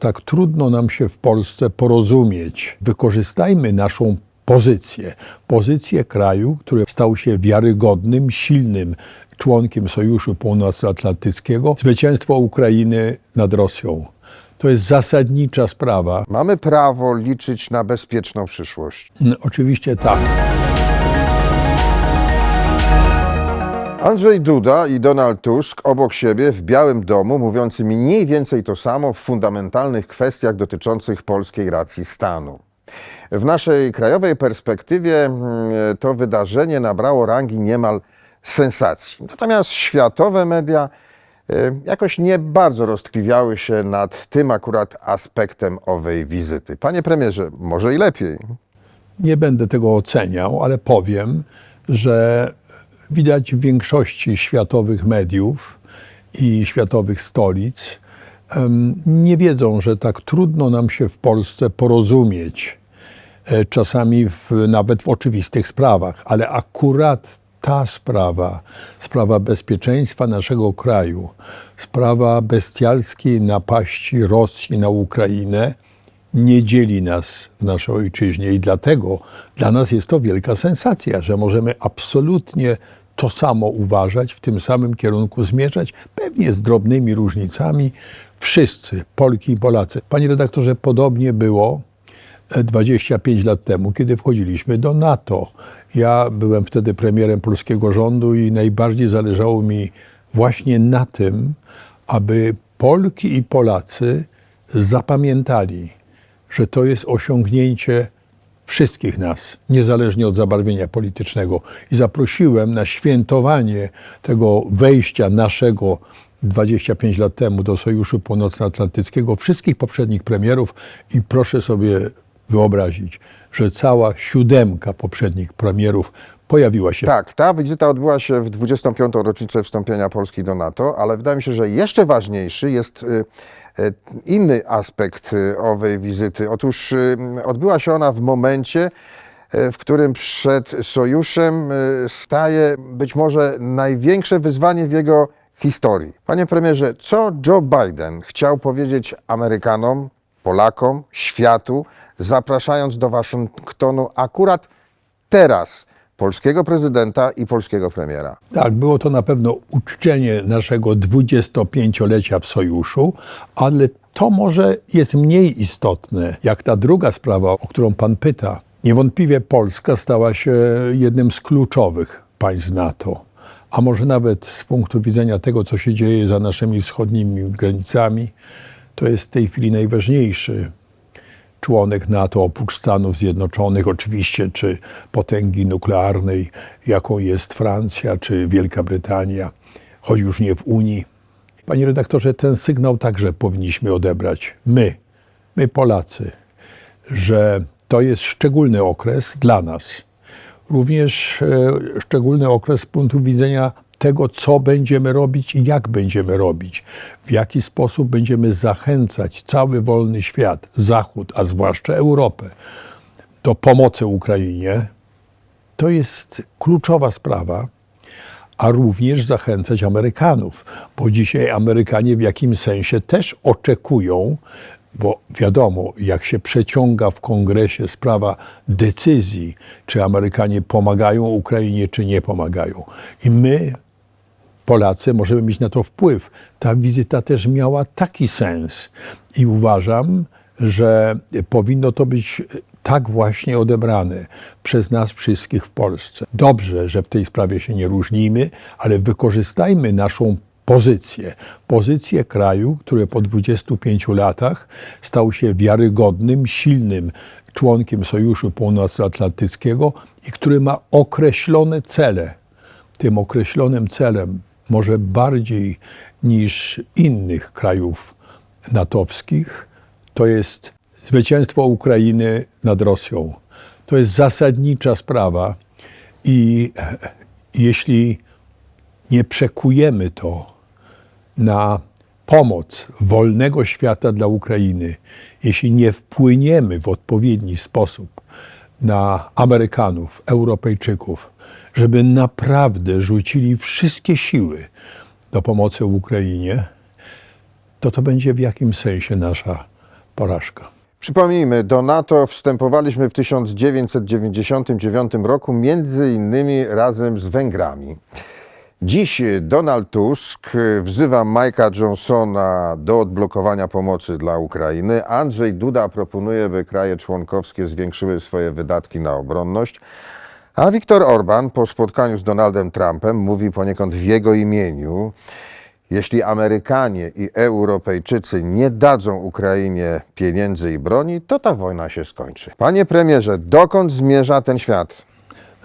Tak trudno nam się w Polsce porozumieć. Wykorzystajmy naszą pozycję, pozycję kraju, który stał się wiarygodnym, silnym członkiem Sojuszu Północnoatlantyckiego. Zwycięstwo Ukrainy nad Rosją. To jest zasadnicza sprawa. Mamy prawo liczyć na bezpieczną przyszłość. Mm, Oczywiście tak. Andrzej Duda i Donald Tusk obok siebie w Białym Domu, mówiący mniej więcej to samo w fundamentalnych kwestiach dotyczących polskiej racji stanu. W naszej krajowej perspektywie mm, to wydarzenie nabrało rangi niemal sensacji. Natomiast światowe media e, jakoś nie bardzo roztkliwiały się nad tym akurat aspektem owej wizyty. Panie premierze, może i lepiej. Nie będę tego oceniał, ale powiem, że widać w większości światowych mediów i światowych stolic. Nie wiedzą, że tak trudno nam się w Polsce porozumieć, e, czasami w, nawet w oczywistych sprawach, ale akurat ta sprawa, sprawa bezpieczeństwa naszego kraju, sprawa bestialskiej napaści Rosji na Ukrainę, nie dzieli nas w naszej ojczyźnie i dlatego dla nas jest to wielka sensacja, że możemy absolutnie to samo uważać, w tym samym kierunku zmierzać, pewnie z drobnymi różnicami, wszyscy, Polki i Polacy. Panie redaktorze, podobnie było e, 25 lat temu, kiedy wchodziliśmy do NATO. Ja byłem wtedy premierem polskiego rządu i najbardziej zależało mi właśnie na tym, aby Polki i Polacy zapamiętali, że to jest osiągnięcie wszystkich nas, niezależnie od zabarwienia politycznego. I zaprosiłem na świętowanie tego wejścia naszego 25 lat temu do Sojuszu Północnoatlantyckiego wszystkich poprzednich premierów i proszę sobie wyobrazić, że cała siódemka poprzednich premierów pojawiła się Tak, ta wizyta odbyła się w 25. rocznicę wstąpienia Polski do NATO, ale wydaje mi się, że jeszcze ważniejszy jest y, inny aspekt y, owej wizyty. Otóż y, odbyła się ona w momencie, w którym przed sojuszem staje być może największe wyzwanie w jego historii. Panie premierze, co Joe Biden chciał powiedzieć Amerykanom, Polakom, światu, zapraszając do Waszyngtonu akurat teraz polskiego prezydenta i polskiego premiera? Tak, było to na pewno uczczenie naszego 25-lecia w sojuszu, ale to może jest mniej istotne, jak ta druga sprawa, o którą pan pyta. Niewątpliwie Polska stała się jednym z kluczowych państw NATO, a może nawet z punktu widzenia tego, co się dzieje za naszymi wschodnimi granicami, to jest w tej chwili najważniejszy członek NATO oprócz Stanów Zjednoczonych, oczywiście, czy potęgi nuklearnej, jaką jest Francja czy Wielka Brytania, choć już nie w Unii. Panie redaktorze, ten sygnał także powinniśmy odebrać. My, my Polacy, że to jest szczególny okres dla nas. Również e, szczególny okres z punktu widzenia tego, co będziemy robić i jak będziemy robić, w jaki sposób będziemy zachęcać cały wolny świat, Zachód, a zwłaszcza Europę, do pomocy Ukrainie. To jest kluczowa sprawa, a również zachęcać Amerykanów, bo dzisiaj Amerykanie w jakimś sensie też oczekują, bo wiadomo, jak się przeciąga w kongresie sprawa decyzji, czy Amerykanie pomagają Ukrainie, czy nie pomagają. I my, Polacy, możemy mieć na to wpływ. Ta wizyta też miała taki sens i uważam, że powinno to być tak właśnie odebrane przez nas wszystkich w Polsce. Dobrze, że w tej sprawie się nie różnimy, ale wykorzystajmy naszą pozycję, pozycję kraju, który po 25 latach stał się wiarygodnym, silnym członkiem Sojuszu Północnoatlantyckiego i który ma określone cele. Tym określonym celem, może bardziej niż innych krajów natowskich, to jest zwycięstwo Ukrainy nad Rosją. To jest zasadnicza sprawa i jeśli nie przekujemy to na pomoc wolnego świata dla Ukrainy, jeśli nie wpłyniemy w odpowiedni sposób na Amerykanów, Europejczyków, żeby naprawdę rzucili wszystkie siły do pomocy Ukrainie, to to będzie w jakimś sensie nasza porażka. Przypomnijmy, do NATO wstępowaliśmy w 1999 roku, między innymi razem z Węgrami. Dziś Donald Tusk wzywa Mike'a Johnsona do odblokowania pomocy dla Ukrainy. Andrzej Duda proponuje, by kraje członkowskie zwiększyły swoje wydatki na obronność. A Viktor Orban po spotkaniu z Donaldem Trumpem mówi poniekąd w jego imieniu, jeśli Amerykanie i Europejczycy nie dadzą Ukrainie pieniędzy i broni, to ta wojna się skończy. Panie premierze, dokąd zmierza ten świat?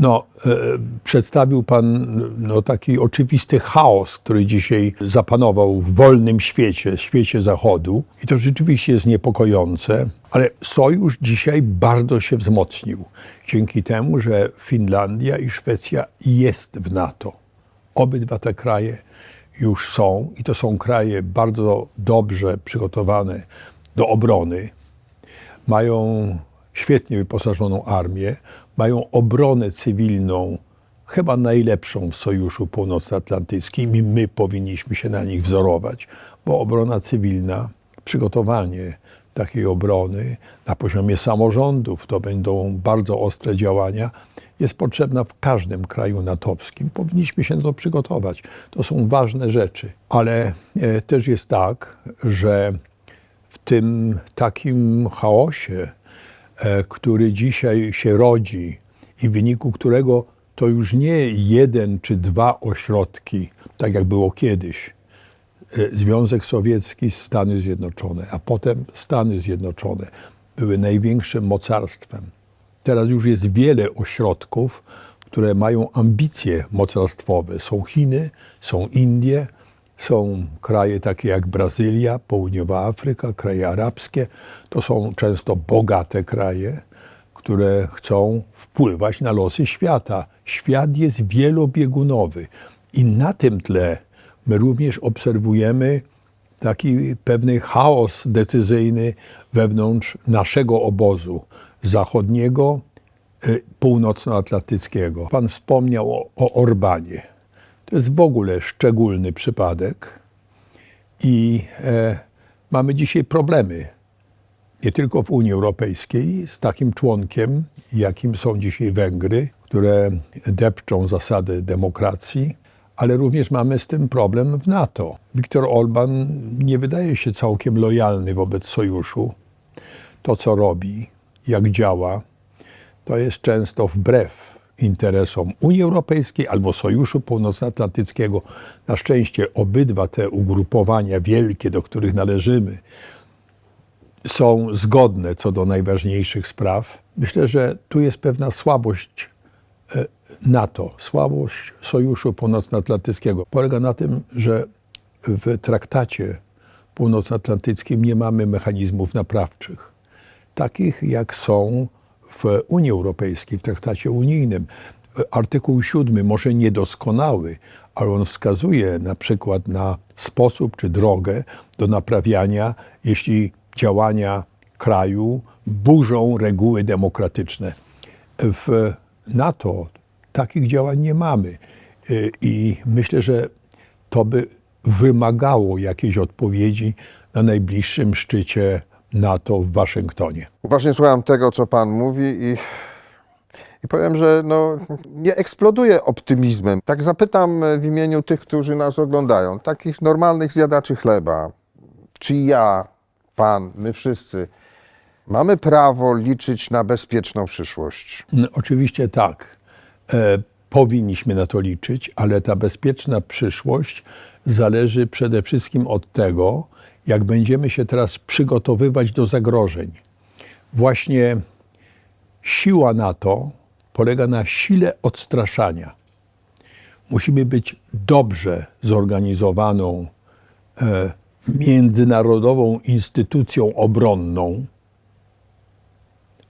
No, e, przedstawił Pan no, taki oczywisty chaos, który dzisiaj zapanował w wolnym świecie, świecie Zachodu. I to rzeczywiście jest niepokojące, ale sojusz dzisiaj bardzo się wzmocnił. Dzięki temu, że Finlandia i Szwecja jest w NATO. Obydwa te kraje już są i to są kraje bardzo dobrze przygotowane do obrony mają świetnie wyposażoną armię, mają obronę cywilną, chyba najlepszą w Sojuszu Północnoatlantyckim i my powinniśmy się na nich wzorować, bo obrona cywilna, przygotowanie takiej obrony na poziomie samorządów, to będą bardzo ostre działania, jest potrzebna w każdym kraju natowskim. Powinniśmy się na to przygotować. To są ważne rzeczy, ale e, też jest tak, że w tym takim chaosie, który dzisiaj się rodzi i w wyniku którego to już nie jeden czy dwa ośrodki, tak jak było kiedyś, e, Związek Sowiecki, Stany Zjednoczone, a potem Stany Zjednoczone były największym mocarstwem. Teraz już jest wiele ośrodków, które mają ambicje mocarstwowe. Są Chiny, są Indie, są kraje takie jak Brazylia, Południowa Afryka, kraje arabskie. To są często bogate kraje, które chcą wpływać na losy świata. Świat jest wielobiegunowy i na tym tle my również obserwujemy taki pewny chaos decyzyjny wewnątrz naszego obozu zachodniego, y, północnoatlantyckiego. Pan wspomniał o, o Orbanie. To jest w ogóle szczególny przypadek i e, mamy dzisiaj problemy nie tylko w Unii Europejskiej z takim członkiem, jakim są dzisiaj Węgry, które depczą zasady demokracji, ale również mamy z tym problem w NATO. Viktor Orban nie wydaje się całkiem lojalny wobec sojuszu. To, co robi, jak działa, to jest często wbrew interesom Unii Europejskiej albo Sojuszu Północnoatlantyckiego. Na szczęście obydwa te ugrupowania wielkie, do których należymy, są zgodne co do najważniejszych spraw. Myślę, że tu jest pewna słabość e, NATO, słabość Sojuszu Północnoatlantyckiego. Polega na tym, że w traktacie północnoatlantyckim nie mamy mechanizmów naprawczych, takich jak są w Unii Europejskiej, w traktacie unijnym. Artykuł 7, może niedoskonały, ale on wskazuje na przykład na sposób czy drogę do naprawiania, jeśli działania kraju burzą reguły demokratyczne. W NATO takich działań nie mamy Y, i myślę, że to by wymagało jakiejś odpowiedzi na najbliższym szczycie NATO w Waszyngtonie. Uważnie słucham tego, co Pan mówi i, i powiem, że no, nie eksploduję optymizmem. Tak zapytam w imieniu tych, którzy nas oglądają, takich normalnych zjadaczy chleba. Czy ja, Pan, my wszyscy mamy prawo liczyć na bezpieczną przyszłość? No, Oczywiście tak. E, powinniśmy na to liczyć, ale ta bezpieczna przyszłość zależy przede wszystkim od tego, jak będziemy się teraz przygotowywać do zagrożeń. Właśnie siła NATO polega na sile odstraszania. Musimy być dobrze zorganizowaną e, międzynarodową instytucją obronną,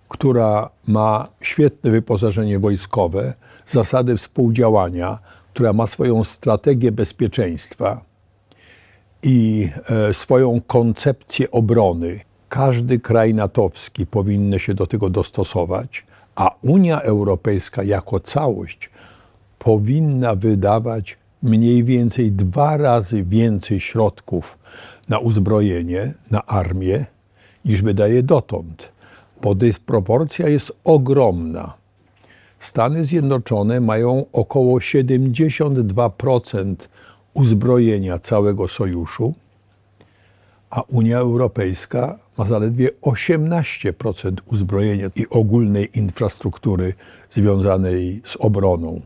która ma świetne wyposażenie wojskowe, zasady współdziałania, która ma swoją strategię bezpieczeństwa i e, swoją koncepcję obrony. Każdy kraj natowski powinny się do tego dostosować, a Unia Europejska jako całość powinna wydawać mniej więcej dwa razy więcej środków na uzbrojenie, na armię, niż wydaje dotąd, bo dysproporcja jest ogromna. Stany Zjednoczone mają około 72% uzbrojenia całego sojuszu, a Unia Europejska ma zaledwie 18% uzbrojenia i ogólnej infrastruktury związanej z obroną.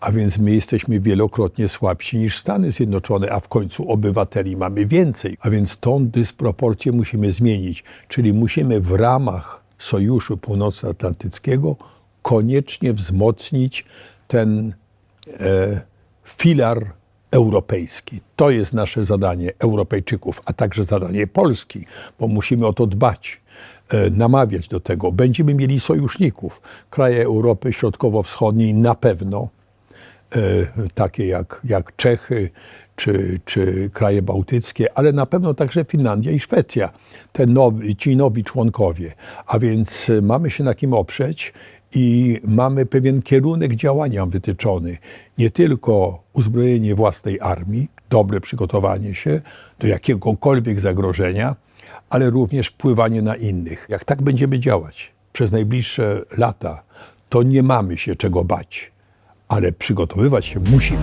A więc my jesteśmy wielokrotnie słabsi niż Stany Zjednoczone, a w końcu obywateli mamy więcej. A więc tą dysproporcję musimy zmienić, czyli musimy w ramach Sojuszu Północnoatlantyckiego koniecznie wzmocnić ten e, filar europejski. To jest nasze zadanie Europejczyków, a także zadanie Polski, bo musimy o to dbać, e, namawiać do tego. Będziemy mieli sojuszników. Kraje Europy Środkowo-Wschodniej na pewno, e, takie jak, jak Czechy czy, czy kraje bałtyckie, ale na pewno także Finlandia i Szwecja, te nowi, ci nowi członkowie. A więc e, mamy się na kim oprzeć i mamy pewien kierunek działania wytyczony. Nie tylko uzbrojenie własnej armii, dobre przygotowanie się do jakiegokolwiek zagrożenia, ale również wpływanie na innych. Jak tak będziemy działać przez najbliższe lata, to nie mamy się czego bać, ale przygotowywać się musimy.